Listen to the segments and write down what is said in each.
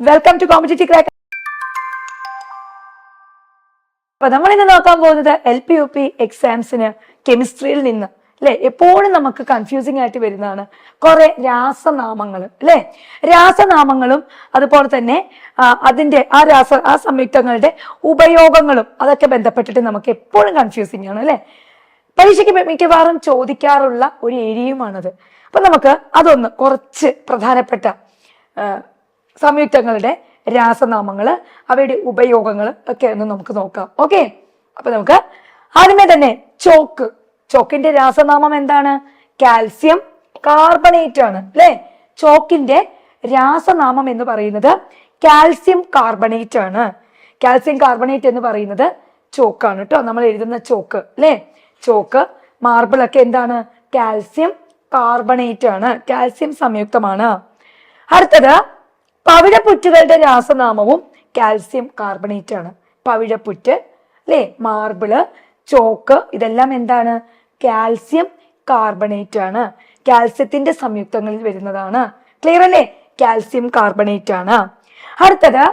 Welcome to competitive crack അപ്പൊ നമ്മൾ ഇന്ന് നോക്കാൻ പോകുന്നത് എൽ പി യു പി എക്സാംസിന് കെമിസ്ട്രിയിൽ നിന്ന് അല്ലെ? എപ്പോഴും നമുക്ക് കൺഫ്യൂസിങ് ആയിട്ട് വരുന്നതാണ് കുറെ രാസനാമങ്ങൾ അല്ലെ? രാസനാമങ്ങളും അതുപോലെ തന്നെ അതിന്റെ ആ രാസ ആ സംയുക്തങ്ങളുടെ ഉപയോഗങ്ങളും അതൊക്കെ ബന്ധപ്പെട്ടിട്ട് നമുക്ക് എപ്പോഴും കൺഫ്യൂസിങ് ആണ് അല്ലെ? പരീക്ഷയ്ക്ക് മിക്കവാറും ചോദിക്കാറുള്ള ഒരു ഏരിയയുമാണത്. അപ്പൊ നമുക്ക് അതൊന്ന് കുറച്ച് പ്രധാനപ്പെട്ട സംയുക്തങ്ങളുടെ രാസനാമങ്ങൾ അവയുടെ ഉപയോഗങ്ങൾ ഒക്കെ ഒന്ന് നമുക്ക് നോക്കാം. ഓക്കെ അപ്പൊ നമുക്ക് ആദ്യമേ തന്നെ ചോക്ക്. ചോക്കിന്റെ രാസനാമം എന്താണ്? കാൽസ്യം കാർബണേറ്റ് ആണ്. അല്ലെ? ചോക്കിന്റെ രാസനാമം എന്ന് പറയുന്നത് കാൽസ്യം കാർബണേറ്റ് ആണ്. കാൽസ്യം കാർബണേറ്റ് എന്ന് പറയുന്നത് ചോക്കാണ് കേട്ടോ നമ്മൾ എഴുതുന്ന ചോക്ക്. അല്ലെ? ചോക്ക് മാർബിൾ ഒക്കെ എന്താണ്? കാൽസ്യം കാർബണേറ്റ് ആണ്. കാൽസ്യം സംയുക്തമാണ്. അടുത്തത് പവിഴപ്പുറ്റുകളുടെ രാസനാമവും കാൽസ്യം കാർബണേറ്റ് ആണ്. പവിഴപ്പുറ്റ് അല്ലേ? മാർബിൾ ചോക്ക് ഇതെല്ലാം എന്താണ്? കാൽസ്യം കാർബണേറ്റ് ആണ്. കാൽസ്യത്തിന്റെ സംയുക്തങ്ങളിൽ വരുന്നതാണ്. ക്ലിയർ അല്ലേ? കാൽസ്യം കാർബണേറ്റ് ആണ്. അടുത്തത്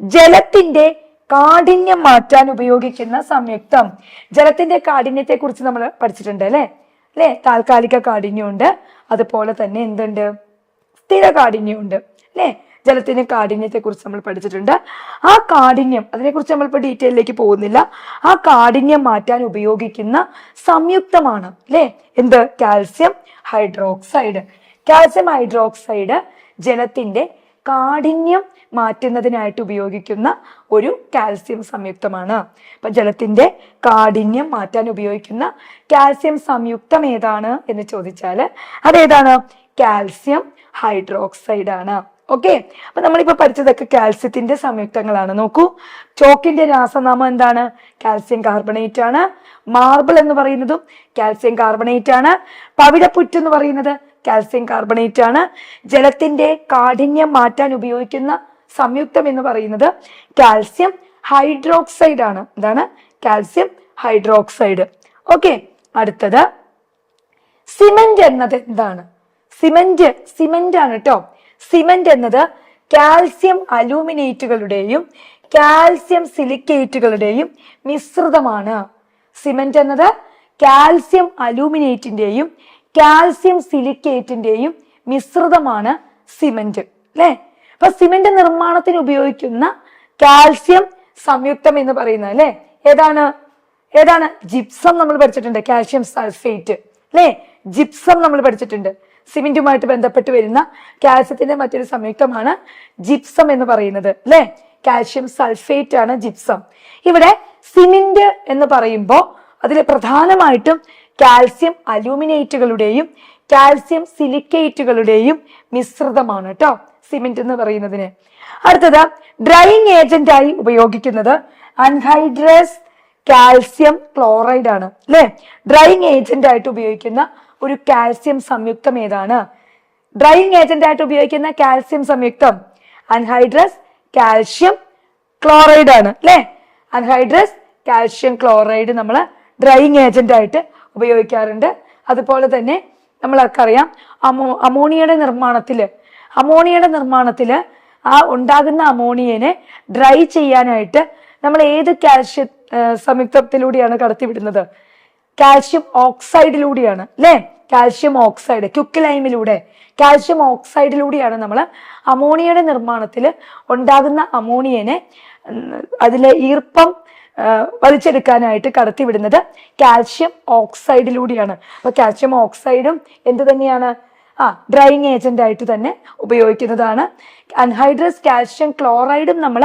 ജലത്തിന്റെ കാഠിന്യം മാറ്റാൻ ഉപയോഗിക്കുന്ന സംയുക്തം. ജലത്തിന്റെ കാഠിന്യത്തെ കുറിച്ച് നമ്മൾ പഠിച്ചിട്ടുണ്ട് അല്ലേ? അല്ലേ? താൽക്കാലിക കാഠിന്യമുണ്ട്. അതുപോലെ തന്നെ എന്തുണ്ട്? സ്ഥിര കാഠിന്യമുണ്ട് അല്ലേ? ജലത്തിന്റെ കാഠിന്യത്തെ കുറിച്ച് നമ്മൾ പഠിച്ചിട്ടുണ്ട്. ആ കാഠിന്യം അതിനെക്കുറിച്ച് നമ്മളിപ്പോൾ ഡീറ്റെയിലേക്ക് പോകുന്നില്ല. ആ കാഠിന്യം മാറ്റാൻ ഉപയോഗിക്കുന്ന സംയുക്തമാണ് അല്ലേ? എന്ത്? Calcium hydroxide. കാൽസ്യം ഹൈഡ്രോക്സൈഡ് ജലത്തിന്റെ കാഠിന്യം മാറ്റുന്നതിനായിട്ട് ഉപയോഗിക്കുന്ന ഒരു കാൽസ്യം സംയുക്തമാണ്. അപ്പൊ ജലത്തിന്റെ കാഠിന്യം മാറ്റാൻ ഉപയോഗിക്കുന്ന കാൽസ്യം സംയുക്തം ഏതാണ് എന്ന് ചോദിച്ചാൽ അതേതാണ്? കാൽസ്യം ഹൈഡ്രോക്സൈഡ് ആണ് ഓക്കെ അപ്പൊ നമ്മളിപ്പോ പഠിച്ചതൊക്കെ കാൽസ്യത്തിന്റെ സംയുക്തങ്ങളാണ്. നോക്കൂ. ചോക്കിന്റെ രാസനാമം എന്താണ്? കാൽസ്യം കാർബണേറ്റ് ആണ്. മാർബിൾ എന്ന് പറയുന്നതും കാൽസ്യം കാർബണേറ്റ് ആണ്. പവിഴപ്പുറ്റ് എന്ന് പറയുന്നത് കാൽസ്യം കാർബണേറ്റ് ആണ്. ജലത്തിന്റെ കാഠിന്യം മാറ്റാൻ ഉപയോഗിക്കുന്ന സംയുക്തം എന്ന് പറയുന്നത് കാൽസ്യം ഹൈഡ്രോക്സൈഡ് ആണ്. എന്താണ്? Calcium hydroxide. ഓക്കെ അടുത്തത്. സിമെന്റ് എന്നത് എന്താണ്? സിമെന്റ് സിമെന്റ് ആണ് കേട്ടോ സിമന്റ് എന്നത് കാൽസ്യം അലൂമിനേറ്റുകളുടെയും കാൽസ്യം സിലിക്കേറ്റുകളുടെയും മിശ്രിതമാണ്. സിമന്റ് എന്നത് കാൽസ്യം അലൂമിനേറ്റിന്റെയും കാൽസ്യം സിലിക്കേറ്റിന്റെയും മിശ്രിതമാണ് സിമന്റ് അല്ലെ? അപ്പൊ സിമന്റ് നിർമ്മാണത്തിന് ഉപയോഗിക്കുന്ന കാൽസ്യം സംയുക്തം എന്ന് പറയുന്നത് അല്ലെ? ഏതാണ്? ഏതാണ്? ജിപ്സം നമ്മൾ പഠിച്ചിട്ടുണ്ട് കാൽസ്യം സൾഫേറ്റ് അല്ലെ? ജിപ്സം നമ്മൾ പഠിച്ചിട്ടുണ്ട്. സിമെന്റുമായിട്ട് ബന്ധപ്പെട്ട് വരുന്ന കാൽസ്യത്തിന്റെ മറ്റൊരു സംയുക്തമാണ് ജിപ്സം എന്ന് പറയുന്നത്. അല്ലെ? കാൽഷ്യം സൾഫേറ്റ് ആണ് ജിപ്സം. ഇവിടെ സിമെന്റ് എന്ന് പറയുമ്പോൾ അതിൽ പ്രധാനമായിട്ടും കാൽസ്യം അലൂമിനേറ്റുകളുടെയും കാൽസ്യം സിലിക്കേറ്റുകളുടെയും മിശ്രിതമാണ് കേട്ടോ സിമെന്റ് എന്ന് പറയുന്നതിന്. അടുത്തത് ഡ്രൈയിങ് ഏജന്റ് ആയി ഉപയോഗിക്കുന്നത് അൻഹൈഡ്രസ് കാൽസ്യം ക്ലോറൈഡ് ആണ്. അല്ലെ? ഡ്രൈയിങ് ഏജന്റ് ആയിട്ട് ഉപയോഗിക്കുന്ന ഒരു കാൽസ്യം സംയുക്തം ഏതാണ്? ഡ്രൈയിങ് ഏജന്റ് ആയിട്ട് ഉപയോഗിക്കുന്ന കാൽസ്യം സംയുക്തം. അൻഹൈഡ്രസ് കാൽഷ്യം ക്ലോറൈഡ് ആണ് അല്ലെ? അൻഹൈഡ്രസ് കാൽഷ്യം ക്ലോറൈഡ് നമ്മൾ ഡ്രൈയിങ് ഏജന്റ് ആയിട്ട് ഉപയോഗിക്കാറുണ്ട്. അതുപോലെ തന്നെ നമ്മൾക്കറിയാം അമോ അമോണിയയുടെ നിർമ്മാണത്തിൽ അമോണിയയുടെ നിർമ്മാണത്തിൽ ആ ഉണ്ടാകുന്ന അമോണിയനെ ഡ്രൈ ചെയ്യാനായിട്ട് നമ്മൾ ഏത് കാൽഷ്യ സംയുക്തത്തിലൂടെയാണ് കടത്തിവിടുന്നത്? കാൽഷ്യം ഓക്സൈഡിലൂടെയാണ് അല്ലേ? കാൽഷ്യം ഓക്സൈഡ് ക്യുക്കിലൈമിലൂടെ. കാൽഷ്യം ഓക്സൈഡിലൂടെയാണ് നമ്മൾ അമോണിയയുടെ നിർമ്മാണത്തിൽ ഉണ്ടാകുന്ന അമോണിയനെ അതിലെ ഈർപ്പം വലിച്ചെടുക്കാനായിട്ട് കടത്തിവിടുന്നത് കാൽഷ്യം ഓക്സൈഡിലൂടെയാണ്. അപ്പൊ കാൽഷ്യം ഓക്സൈഡും എന്ത് തന്നെയാണ്? ആ ഡ്രൈയിങ് ഏജന്റ് ആയിട്ട് തന്നെ ഉപയോഗിക്കുന്നതാണ്. അൻഹൈഡ്രസ് കാൽഷ്യം ക്ലോറൈഡും നമ്മൾ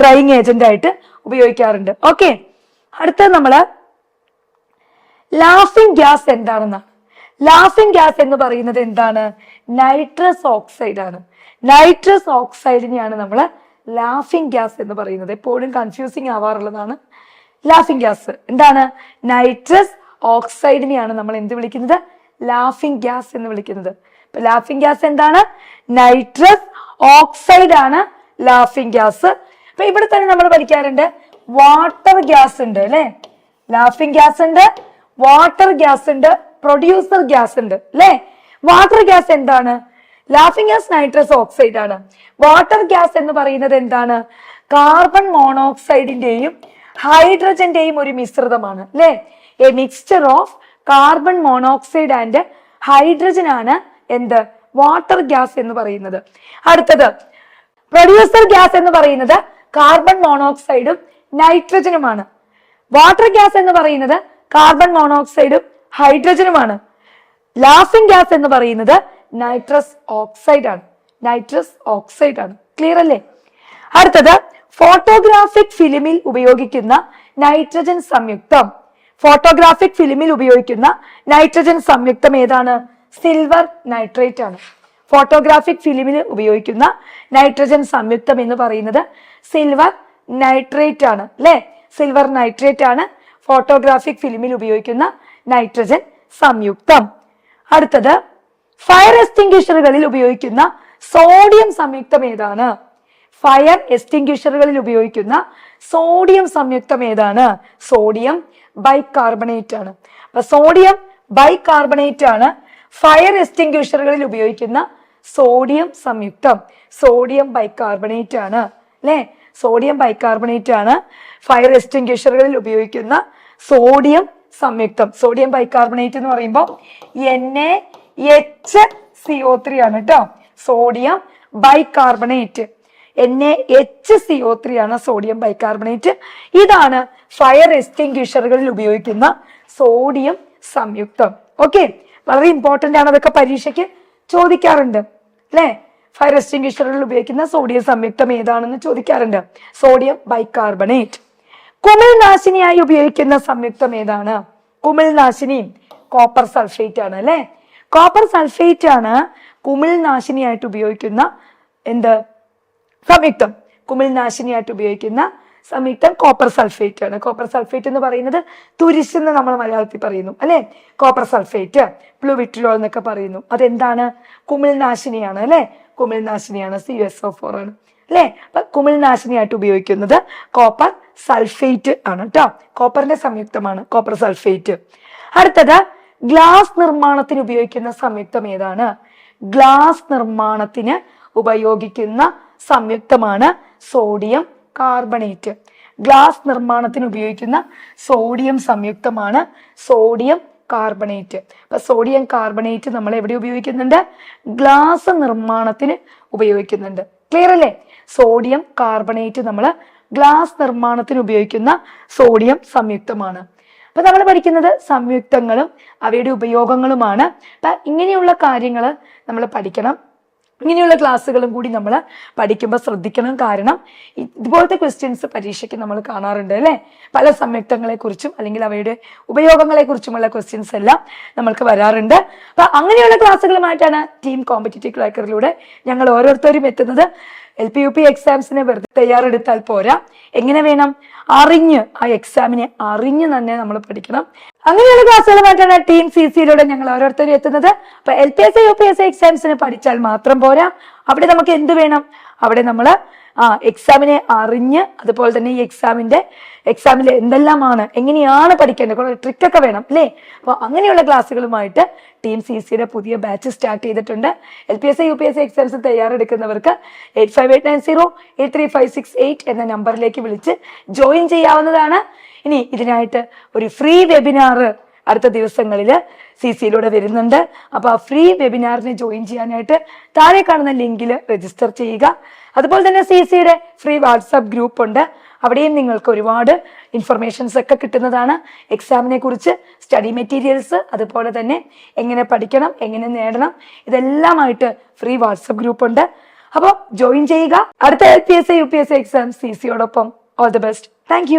ഡ്രൈയിങ് ഏജന്റ് ആയിട്ട് ഉപയോഗിക്കാറുണ്ട്. ഓക്കെ. അടുത്ത നമ്മൾ ലാഫിംഗ് ഗ്യാസ് എന്താണെന്നാണ് ലാഫിംഗ് ഗ്യാസ് എന്ന് പറയുന്നത് എന്താണ്? നൈട്രസ് ഓക്സൈഡ് ആണ്. നൈട്രസ് ഓക്സൈഡിനെയാണ് നമ്മൾ ലാഫിംഗ് ഗ്യാസ് എന്ന് പറയുന്നത്. എപ്പോഴും കൺഫ്യൂസിങ് ആവാറുള്ളതാണ്. ലാഫിംഗ് ഗ്യാസ് എന്താണ്? നൈട്രസ് ഓക്സൈഡിനെയാണ് നമ്മൾ എന്ത് വിളിക്കുന്നത്? ലാഫിംഗ് ഗ്യാസ് എന്ന് വിളിക്കുന്നത്. ഇപ്പൊ ലാഫിംഗ് ഗ്യാസ് എന്താണ്? നൈട്രസ് ഓക്സൈഡ് ആണ് ലാഫിംഗ് ഗ്യാസ് അപ്പൊ ഇവിടെ തന്നെ നമ്മൾ പഠിക്കാറുണ്ട്. വാട്ടർ ഗ്യാസ് ഉണ്ട് അല്ലെ? ലാഫിംഗ് ഗ്യാസ് ഉണ്ട്. വാട്ടർ ഗ്യാസ് ഉണ്ട് പ്രൊഡ്യൂസർ ഗ്യാസ് ഉണ്ട് അല്ലെ? വാട്ടർ ഗ്യാസ് എന്താണ്? ലാഫിംഗ് ഗ്യാസ് നൈട്രസ് ഓക്സൈഡ് ആണ്. വാട്ടർ ഗ്യാസ് എന്ന് പറയുന്നത് എന്താണ്? കാർബൺ മോണോക്സൈഡിന്റെയും ഹൈഡ്രജന്റെയും ഒരു മിശ്രിതമാണ് അല്ലെ? A mixture of carbon monoxide and hydrogen ആണ് എന്ത്? വാട്ടർ ഗ്യാസ് എന്ന് പറയുന്നത്. അടുത്തത് പ്രൊഡ്യൂസർ ഗ്യാസ് എന്ന് പറയുന്നത് കാർബൺ മോണോക്സൈഡും നൈട്രജനുമാണ് വാട്ടർ ഗ്യാസ് എന്ന് പറയുന്നത് കാർബൺ മോണോക്സൈഡും ഹൈഡ്രജനുമാണ് ലാഫിംഗ് ഗ്യാസ് എന്ന് പറയുന്നത് നൈട്രസ് ഓക്സൈഡ് ആണ് നൈട്രസ് ഓക്സൈഡ് ആണ് ക്ലിയർ അല്ലേ? അടുത്തത് ഫോട്ടോഗ്രാഫിക് ഫിലിമിൽ ഉപയോഗിക്കുന്ന നൈട്രജൻ സംയുക്തം. ഫോട്ടോഗ്രാഫിക് ഫിലിമിൽ ഉപയോഗിക്കുന്ന നൈട്രജൻ സംയുക്തം ഏതാണ്? സിൽവർ നൈട്രേറ്റ് ആണ്. ഫോട്ടോഗ്രാഫിക് ഫിലിമിൽ ഉപയോഗിക്കുന്ന നൈട്രജൻ സംയുക്തം എന്ന് പറയുന്നത് സിൽവർ നൈട്രേറ്റ് ആണ്. അല്ലെ? സിൽവർ നൈട്രേറ്റ് ആണ്. ഫോട്ടോഗ്രാഫിക് ഫിലിമിൽ ഉപയോഗിക്കുന്ന നൈട്രജൻ സംയുക്തം. അടുത്തത് ഫയർ എസ്റ്റിംഗ്വിഷറുകളിൽ ഉപയോഗിക്കുന്ന സോഡിയം സംയുക്തം ഏതാണ്? ഫയർ എസ്റ്റിംഗ്വിഷറുകളിൽ ഉപയോഗിക്കുന്ന സോഡിയം സംയുക്തം ഏതാണ്? സോഡിയം ബൈകാർബണേറ്റ് ആണ്. അപ്പൊ സോഡിയം ബൈകാർബണേറ്റ് ആണ് ഫയർ എസ്റ്റിംഗ്വിഷറുകളിൽ ഉപയോഗിക്കുന്ന സോഡിയം സംയുക്തം. സോഡിയം ബൈകാർബണേറ്റ് ആണ് അല്ലെ? സോഡിയം ബൈകാർബണേറ്റ് ആണ് ഫയർ എസ്റ്റിംഗ്വിഷറുകളിൽ ഉപയോഗിക്കുന്ന സോഡിയം സംയുക്തം. സോഡിയം ബൈകാർബണേറ്റ് എന്ന് പറയുമ്പോൾ N A H C O three ആണ് കേട്ടോ sodium bicarbonate. N A H C O three ആണ് സോഡിയം ബൈകാർബണേറ്റ്. ഇതാണ് ഫയർ എക്സ്റ്റിംഗ്വിഷറുകളിൽ ഉപയോഗിക്കുന്ന സോഡിയം സംയുക്തം. ഓക്കെ? വളരെ ഇമ്പോർട്ടന്റ് ആണ് അതൊക്കെ പരീക്ഷയ്ക്ക് ചോദിക്കാറുണ്ട്. അല്ലേ? ഫയർ എക്സ്റ്റിംഗ്വിഷറുകളിൽ ഉപയോഗിക്കുന്ന സോഡിയം സംയുക്തം ഏതാണെന്ന് ചോദിക്കാറുണ്ട്. Sodium bicarbonate. കുമിൾ നാശിനിയായി ഉപയോഗിക്കുന്ന സംയുക്തം ഏതാണ്? കുമിൾനാശിനിയും കോപ്പർ സൾഫേറ്റ് ആണ് അല്ലെ? കോപ്പർ സൾഫേറ്റ് ആണ് കുമിൾനാശിനിയായിട്ട് ഉപയോഗിക്കുന്ന എന്ത്? സംയുക്തം. കുമിൾനാശിനിയായിട്ട് ഉപയോഗിക്കുന്ന സംയുക്തം കോപ്പർ സൾഫേറ്റ് ആണ്. കോപ്പർ സൾഫേറ്റ് എന്ന് പറയുന്നത് തുരിശ് എന്ന് നമ്മൾ മലയാളത്തിൽ പറയുന്നു അല്ലെ? കോപ്പർ സൾഫേറ്റ് പ്ലൂവിറ്റിലോൾ എന്നൊക്കെ പറയുന്നു. അതെന്താണ്? കുമിൾനാശിനിയാണ് അല്ലെ? കുമിൾനാശിനിയാണ് സി എസ് ഒ ഫോർ ആണ്. അല്ലെ? അപ്പൊ കുമിൾനാശിനിയായിട്ട് ഉപയോഗിക്കുന്നത് കോപ്പർ സൾഫേറ്റ് ആണ് കേട്ടോ കോപ്പറിന്റെ സംയുക്തമാണ് കോപ്പർ സൾഫേറ്റ് അടുത്തത് ഗ്ലാസ് നിർമ്മാണത്തിന് ഉപയോഗിക്കുന്ന സംയുക്തം ഏതാണ്? ഗ്ലാസ് നിർമ്മാണത്തിന് ഉപയോഗിക്കുന്ന സംയുക്തമാണ് സോഡിയം കാർബണേറ്റ് ഗ്ലാസ് നിർമ്മാണത്തിന് ഉപയോഗിക്കുന്ന സോഡിയം സംയുക്തമാണ് സോഡിയം കാർബണേറ്റ് അപ്പൊ സോഡിയം കാർബണേറ്റ് നമ്മൾ എവിടെ ഉപയോഗിക്കുന്നുണ്ട്? ഗ്ലാസ് നിർമ്മാണത്തിന് ഉപയോഗിക്കുന്നുണ്ട്. ക്ലിയർ അല്ലേ? സോഡിയം കാർബണേറ്റ് നമ്മൾ ഗ്ലാസ് നിർമ്മാണത്തിന് ഉപയോഗിക്കുന്ന സോഡിയം സംയുക്തമാണ്. അപ്പൊ നമ്മൾ പഠിക്കുന്നത് സംയുക്തങ്ങളും അവയുടെ ഉപയോഗങ്ങളുമാണ്. അപ്പൊ ഇങ്ങനെയുള്ള കാര്യങ്ങൾ നമ്മൾ പഠിക്കണം. ഇങ്ങനെയുള്ള ക്ലാസ്സുകളും കൂടി നമ്മൾ പഠിക്കുമ്പോൾ ശ്രദ്ധിക്കണം. കാരണം ഇതുപോലത്തെ ക്വസ്റ്റ്യൻസ് പരീക്ഷയ്ക്ക് നമ്മൾ കാണാറുണ്ട് അല്ലേ? പല സംയുക്തങ്ങളെക്കുറിച്ചും അല്ലെങ്കിൽ അവയുടെ ഉപയോഗങ്ങളെക്കുറിച്ചുമുള്ള ക്വസ്റ്റ്യൻസ് എല്ലാം നമ്മൾക്ക് വരാറുണ്ട്. അപ്പൊ അങ്ങനെയുള്ള ക്ലാസ്സുകളുമായിട്ടാണ് ടീം കോമ്പറ്റേറ്റീവ് ക്ലാക്കറിലൂടെ ഞങ്ങൾ ഓരോരുത്തരും എത്തുന്നത്. എൽ പി യു പി എക്സാംസിന് വെറുതെ തയ്യാറെടുത്താൽ പോരാ. എങ്ങനെ വേണം? അറിഞ്ഞ് ആ എക്സാമിനെ അറിഞ്ഞ് തന്നെ നമ്മൾ പഠിക്കണം. അങ്ങനെയുള്ള ക്ലാസ്സുകളുമായിട്ടാണ് ടീം സി സിയിലൂടെ ഞങ്ങൾ ഓരോരുത്തരും എത്തുന്നത്. അപ്പൊ L P S U P S എക്സാംസിന് പഠിച്ചാൽ മാത്രം പോരാ. അവിടെ നമുക്ക് എന്ത് വേണം? അവിടെ നമ്മൾ ആ എക്സാമിനെ അറിഞ്ഞ് അതുപോലെ തന്നെ ഈ എക്സാമിന്റെ എക്സാമിൽ എന്തെല്ലാമാണ് എങ്ങനെയാണ് പഠിക്കേണ്ടത് കുറെ ട്രിക്കൊക്കെ വേണം അല്ലേ? അപ്പോൾ അങ്ങനെയുള്ള ക്ലാസ്സുകളുമായിട്ട് ടീം സി സിയുടെ പുതിയ ബാച്ച് സ്റ്റാർട്ട് ചെയ്തിട്ടുണ്ട്. L P S U P S exams തയ്യാറെടുക്കുന്നവർക്ക് eight five eight nine zero eight three five six eight എന്ന നമ്പറിലേക്ക് വിളിച്ച് ജോയിൻ ചെയ്യാവുന്നതാണ്. ഇനി ഇതിനായിട്ട് ഒരു ഫ്രീ വെബിനാർ അടുത്ത ദിവസങ്ങളിൽ സി സിയിലൂടെ വരുന്നുണ്ട്. അപ്പോൾ ആ ഫ്രീ വെബിനാറിന് ജോയിൻ ചെയ്യാനായിട്ട് താഴെ കാണുന്ന ലിങ്കിൽ രജിസ്റ്റർ ചെയ്യുക. അതുപോലെ തന്നെ സി സിയുടെ ഫ്രീ വാട്സാപ്പ് ഗ്രൂപ്പ് ഉണ്ട്. അവിടെയും നിങ്ങൾക്ക് ഒരുപാട് ഇൻഫർമേഷൻസ് ഒക്കെ കിട്ടുന്നതാണ്. എക്സാമിനെ കുറിച്ച് സ്റ്റഡി മെറ്റീരിയൽസ് അതുപോലെ തന്നെ എങ്ങനെ പഠിക്കണം എങ്ങനെ നേടണം ഇതെല്ലാമായിട്ട് ഫ്രീ വാട്സപ്പ് ഗ്രൂപ്പ് ഉണ്ട്. അപ്പോൾ ജോയിൻ ചെയ്യുക. അടുത്ത L P S U P S exam C സിയോടൊപ്പം all the best thank